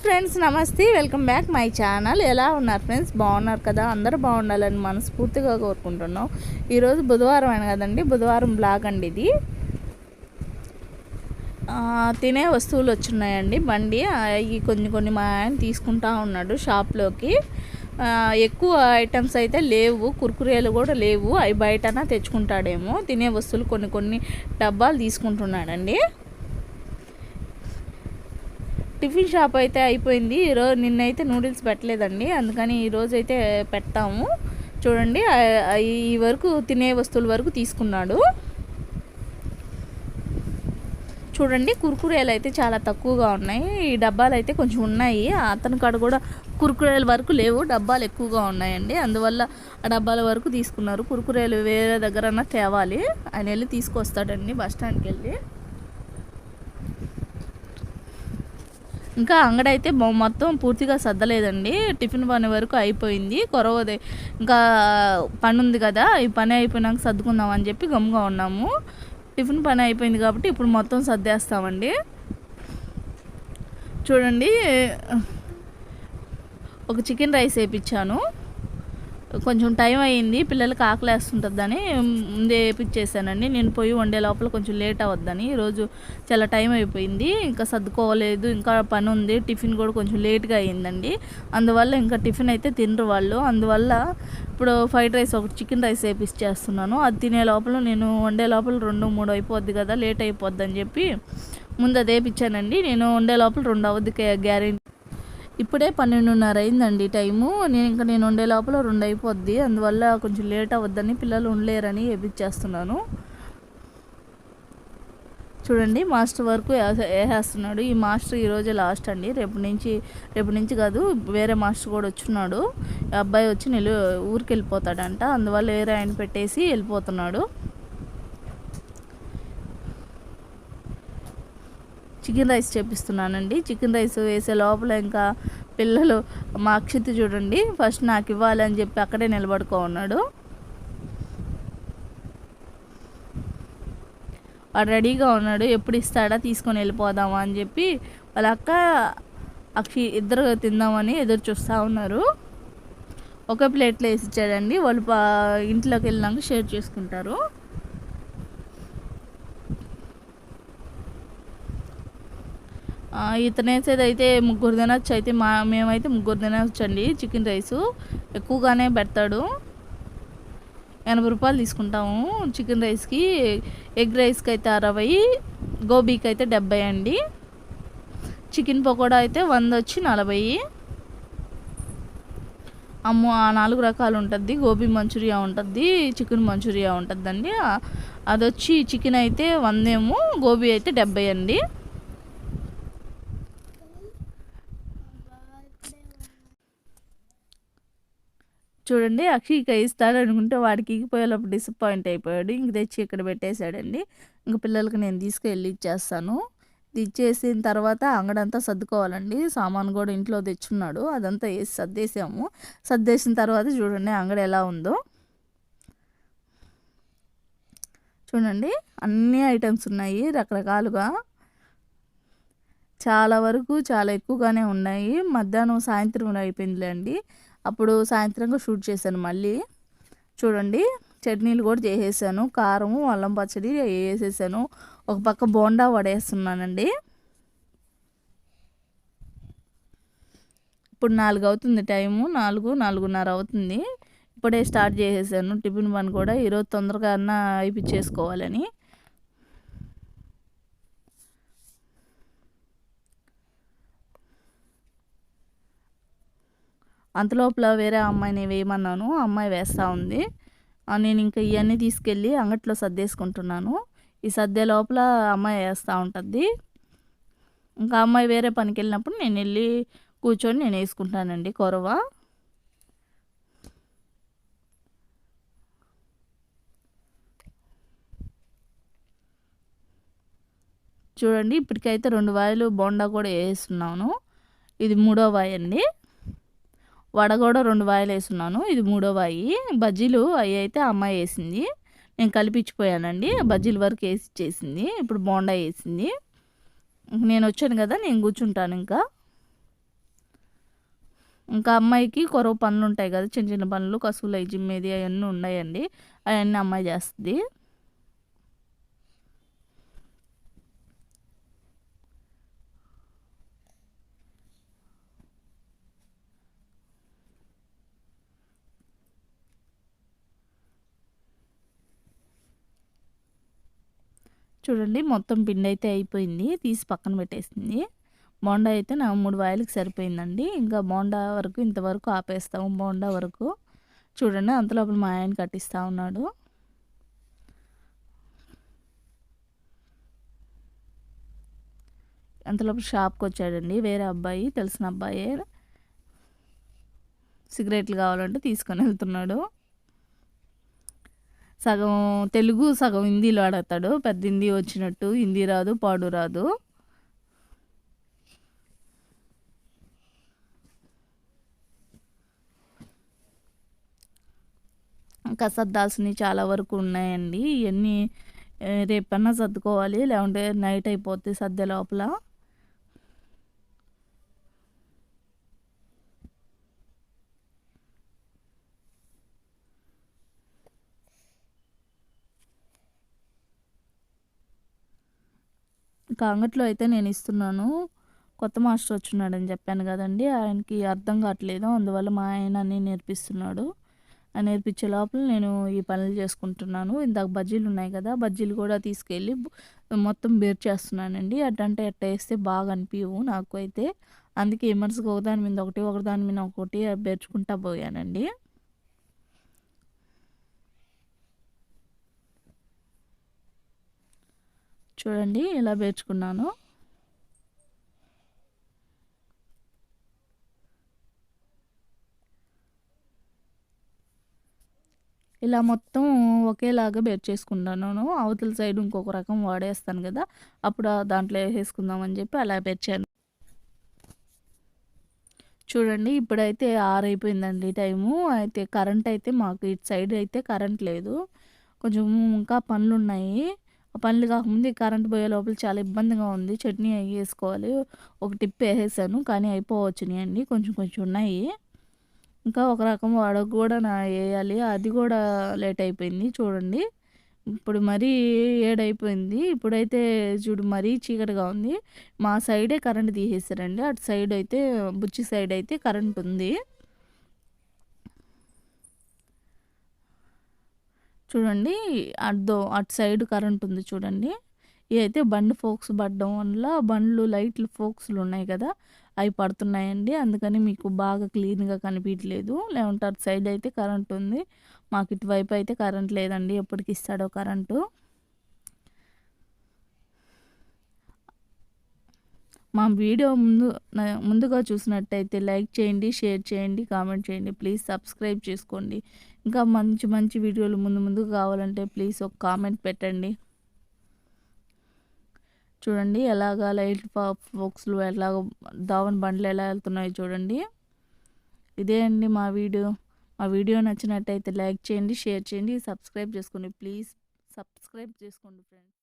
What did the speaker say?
Friends నమస్తే. Welcome back my channel ఎలా ఉన్నారు ఫ్రెండ్స్ బాగున్నారు కదా? అందరూ బాగుండాలని మనస్ఫూర్తిగా కోరుకుంటున్నాం. ఈరోజు బుధవారం అయిన కదండి బుధవారం బ్లాగ్ అండి ఇది. తినే వస్తువులు వచ్చున్నాయండి. బండి అవి కొన్ని కొన్ని మా ఆయన తీసుకుంటా ఉన్నాడు షాప్లోకి. ఎక్కువ ఐటమ్స్ అయితే లేవు కుర్కురేలు కూడా లేవు. అవి బయటనా తెచ్చుకుంటాడేమో. తినే వస్తువులు కొన్ని కొన్ని డబ్బాలు తీసుకుంటున్నాడండి. టిఫిన్ షాప్ అయితే అయిపోయింది. ఈరోజు నిన్నైతే నూడిల్స్ పెట్టలేదండి. అందుకని ఈరోజు అయితే పెడతాము. చూడండి ఈ వరకు తినే వస్తువుల వరకు తీసుకున్నాడు. చూడండి కుర్కురేలు అయితే చాలా తక్కువగా ఉన్నాయి. ఈ డబ్బాలు అయితే కొంచెం ఉన్నాయి. అతని కాడ కూడా కుర్కురేల వరకు లేవు. డబ్బాలు ఎక్కువగా ఉన్నాయండి. అందువల్ల ఆ డబ్బాల వరకు తీసుకున్నారు. కుర్కురేలు వేరే దగ్గర తేవాలి. ఆయన వెళ్ళి తీసుకొస్తాడండి బస్ స్టాండ్కి వెళ్ళి. ఇంకా అంగడైతే అయితే మొత్తం పూర్తిగా సర్దలేదండి టిఫిన్ పని వరకు అయిపోయింది. కొరవదే ఇంకా పని ఉంది కదా ఈ పని అయిపోయినాక సర్దుకుందాం అని చెప్పి గమ్గా ఉన్నాము. టిఫిన్ పని అయిపోయింది కాబట్టి ఇప్పుడు మొత్తం సర్దేస్తామండి. చూడండి ఒక చికెన్ రైస్ వేయించాను కొంచెం టైం అయ్యింది పిల్లలకి ఆకలేస్తుంటుందని ముందే వేపించేసానండి నేను పోయి వండే లోపల కొంచెం లేట్ అవద్దని ఈరోజు చాలా టైం అయిపోయింది ఇంకా సర్దుకోలేదు ఇంకా పని ఉంది టిఫిన్ కూడా కొంచెం లేట్గా అయ్యిందండి. అందువల్ల ఇంకా టిఫిన్ అయితే తినరు వాళ్ళు. అందువల్ల ఇప్పుడు ఫ్రైడ్ రైస్ ఒకటి చికెన్ రైస్ వేపించేస్తున్నాను అది తినే లోపల నేను వండే లోపల రెండు మూడు అయిపోద్ది కదా లేట్ అయిపోద్ది అని చెప్పి ముందు అది వేపించానండి నేను వండే లోపల రెండు అవద్ది గ్యారెంటీ ఇప్పుడే పన్నెండున్నర అయిందండి టైము. నేను ఇంకా నేను ఉండే లోపల రెండు అయిపోద్ది అందువల్ల కొంచెం లేట్ అవ్వద్దని పిల్లలు ఉండలేరని వేపించేస్తున్నాను చూడండి మాస్టర్ వరకు వేసేస్తున్నాడు ఈ మాస్టర్ ఈరోజు లాస్ట్ అండి. రేపు నుంచి రేపు నుంచి కాదు వేరే మాస్టర్ కూడా వచ్చున్నాడు. అబ్బాయి వచ్చి నిలు ఊరికి వెళ్ళిపోతాడంట అందువల్ల వేరే ఆయన పెట్టేసి వెళ్ళిపోతున్నాడు. చికెన్ రైస్ చేపిస్తున్నానండి. చికెన్ రైస్ వేసే లోపల ఇంకా పిల్లలు మా అక్షిత్ చూడండి ఫస్ట్ నాకు ఇవ్వాలి అని చెప్పి అక్కడే నిలబడుకో ఉన్నాడు వాడు రెడీగా ఉన్నాడు ఎప్పుడు ఇస్తాడా తీసుకొని వెళ్ళిపోదామా అని చెప్పి వాళ్ళ అక్క అక్షి ఇద్దరు తిందామని ఎదురు చూస్తూ ఉన్నారు. ఒక ప్లేట్లో వేసి ఇచ్చాడండి వాళ్ళు పా ఇంట్లోకి వెళ్ళినాక షేర్ చేసుకుంటారు. ఇతనేసేది అయితే ముగ్గురు తినొచ్చు అయితే మా మేమైతే ముగ్గురు తినొచ్చండి చికెన్ రైస్. ఎక్కువగానే పెడతాడు. ఎనభై రూపాయలు తీసుకుంటాము చికెన్ రైస్కి. ఎగ్ రైస్కి అయితే అరవై గోబీకి అయితే డెబ్బై అండి. చికెన్ పకోడా అయితే వంద వచ్చి నలభై. అమ్మో ఆ నాలుగు రకాలు ఉంటుంది గోబీ మంచూరియా ఉంటుంది చికెన్ మంచూరియా ఉంటుందండి అదొచ్చి అది వచ్చి చికెన్ అయితే వందేమో గోబీ అయితే డెబ్బై అండి. చూడండి అక్షయ్కి ఇస్తాడు అనుకుంటే వాడికి ఇగిపోయేటప్పుడు డిసప్పాయింట్ అయిపోయాడు. ఇంక తెచ్చి ఇక్కడ పెట్టేశాడండి. ఇంక పిల్లలకి నేను తీసుకెళ్ళి ఇచ్చేస్తాను. ఇచ్చేసిన తర్వాత అంగడంతా సర్దుకోవాలండి. సామాన్ కూడా ఇంట్లో తెచ్చున్నాడు. అదంతా వేసి సర్దేసాము. సర్దేసిన తర్వాత చూడండి అంగడ ఎలా ఉందో. చూడండి అన్ని ఐటమ్స్ ఉన్నాయి రకరకాలుగా. చాలా వరకు చాలా ఎక్కువగానే ఉన్నాయి. మధ్యాహ్నం సాయంత్రం అయిపోయిందిలేండి. అప్పుడు సాయంత్రంగా షూట్ చేశాను మళ్ళీ. చూడండి చట్నీలు కూడా చేసేసాను. కారము అల్లం పచ్చడి వేసేసాను. ఒక పక్క బోండా వడేస్తున్నానండి. ఇప్పుడు నాలుగు అవుతుంది టైము. నాలుగు నాలుగున్నర అవుతుంది. ఇప్పుడే స్టార్ట్ చేసేసాను. టిఫిన్ పని కూడా ఈరోజు తొందరగా అన్న అయిపించేసుకోవాలని అంతలోపల వేరే అమ్మాయిని వేయమన్నాను అమ్మాయి వేస్తూ ఉంది. నేను ఇంకా ఇవన్నీ తీసుకెళ్ళి అంగట్లో సర్దేసుకుంటున్నాను. ఈ సర్దే లోపల అమ్మాయి వేస్తూ ఉంటుంది. ఇంకా అమ్మాయి వేరే పనికి వెళ్ళినప్పుడు నేను వెళ్ళి కూర్చొని నేను వేసుకుంటానండి కొరవ. చూడండి ఇప్పటికైతే రెండు వాయిలు బోండా కూడా వేస్తున్నాను. ఇది మూడో వాయి అండి. వడ కూడా రెండు వాయిలు వేసున్నాను ఇది మూడో వాయి. బజ్జీలు అవి అయితే అమ్మాయి వేసింది. నేను కలిపించిపోయానండి బజ్జీల వరకు వేసి చేసింది ఇప్పుడు బోండా వేసింది. నేను వచ్చాను కదా నేను కూర్చుంటాను ఇంకా. ఇంకా అమ్మాయికి కొరవ పనులు ఉంటాయి కదా చిన్న చిన్న పనులు కసువులు అవి జిమ్మేది అవన్నీ ఉన్నాయండి. అవన్నీ అమ్మాయి చేస్తుంది. చూడండి మొత్తం పిండి అయితే అయిపోయింది. తీసి పక్కన పెట్టేసింది. బోండా అయితే నా మూడు వాయిలకి సరిపోయిందండి. ఇంకా బోండా వరకు ఇంతవరకు ఆపేస్తాము బోండా వరకు. చూడండి అంతలోపల మా ఆయన కట్టిస్తూ ఉన్నాడు. అంతలోపల షాప్కి వచ్చాడండి. వేరే అబ్బాయి తెలిసిన అబ్బాయి. సిగరెట్లు కావాలంటే తీసుకొని వెళ్తున్నాడు. సగం తెలుగు సగం హిందీలో ఆడతాడు. పెద్ద హిందీ వచ్చినట్టు హిందీ రాదు పాడు రాదు. ఇంకా సర్దాల్సినవి చాలా వరకు ఉన్నాయండి. ఇవన్నీ రేపన్నా సర్దుకోవాలి. లేకుంటే నైట్ అయిపోతే సర్దే లోపల. కాంగట్లో అయితే నేను ఇస్తున్నాను. కొత్త మాస్టర్ వచ్చున్నాడని చెప్పాను కదండి. ఆయనకి అర్థం కావట్లేదు. అందువల్ల మా ఆయన అన్నీ నేర్పిస్తున్నాడు. ఆ నేర్పించే లోపల నేను ఈ పనులు చేసుకుంటున్నాను. ఇందాక బజ్జీలు ఉన్నాయి కదా బజ్జీలు కూడా తీసుకెళ్ళి మొత్తం బేర్ చేస్తున్నానండి. అట్టంటే అట్ట వేస్తే బాగా అనిపించవు నాకు అయితే. అందుకే ఎమర్స్గా ఒకదాని మీద ఒకటి ఒకదాని మీద ఒకటి బేర్చుకుంటా పోయానండి. చూడండి ఇలా పేర్చుకున్నాను ఇలా మొత్తం ఒకేలాగా బేర్ చేసుకుంటాను అవతల సైడ్ ఇంకొక రకం వాడేస్తాను కదా అప్పుడు దాంట్లో వేసేసుకుందామని చెప్పి అలా పెరిచాను చూడండి ఇప్పుడైతే ఆరైపోయిందండి టైము. అయితే కరెంట్ అయితే మాకు ఇటు సైడ్ అయితే కరెంట్ లేదు. కొంచెం ఇంకా పనులు ఉన్నాయి పనులు కాకముందు కరెంట్ పోయే లోపల చాలా ఇబ్బందిగా ఉంది. చట్నీ వేసుకోవాలి. ఒక టిప్ వేసేసాను కానీ అయిపోవచ్చినాయి కొంచెం కొంచెం ఉన్నాయి. ఇంకా ఒక రకం వాడకు కూడా నా వేయాలి. అది కూడా లేట్ అయిపోయింది చూడండి. ఇప్పుడు మరీ ఏడైపోయింది. ఇప్పుడైతే చూడు మరీ చీకటిగా ఉంది. మా సైడే కరెంట్ తీసేసారండి. అటు సైడ్ అయితే బుచ్చి సైడ్ అయితే కరెంట్ ఉంది. చూడండి అటు అటు సైడ్ కరెంట్ ఉంది చూడండి. ఇవి బండి ఫోక్స్ పడడం వల్ల బండ్లు లైట్లు ఫోక్స్లు ఉన్నాయి కదా అవి పడుతున్నాయండి. అందుకని మీకు బాగా క్లీన్గా కనిపించలేదు లేకుంటే అటు సైడ్ అయితే కరెంట్ ఉంది మాకు ఇటువైపు అయితే కరెంట్ లేదండి. ఎప్పటికి ఇస్తాడో కరెంటు. మా వీడియో ముందు ముందుగా చూసినట్టయితే లైక్ చేయండి షేర్ చేయండి కామెంట్ చేయండి. ప్లీజ్ సబ్స్క్రైబ్ చేసుకోండి. ఇంకా మంచి మంచి వీడియోలు ముందు ముందు కావాలంటే ప్లీజ్ ఒక కామెంట్ పెట్టండి. చూడండి ఎలాగ లైట్ ఫోక్స్లు ఎలాగ దావన్ బండ్లు ఎలా వెళ్తున్నాయో చూడండి. ఇదే అండి మా వీడియో. మా వీడియో నచ్చినట్టయితే లైక్ చేయండి షేర్ చేయండి సబ్స్క్రైబ్ చేసుకోండి. ప్లీజ్ సబ్స్క్రైబ్ చేసుకోండి ఫ్రెండ్స్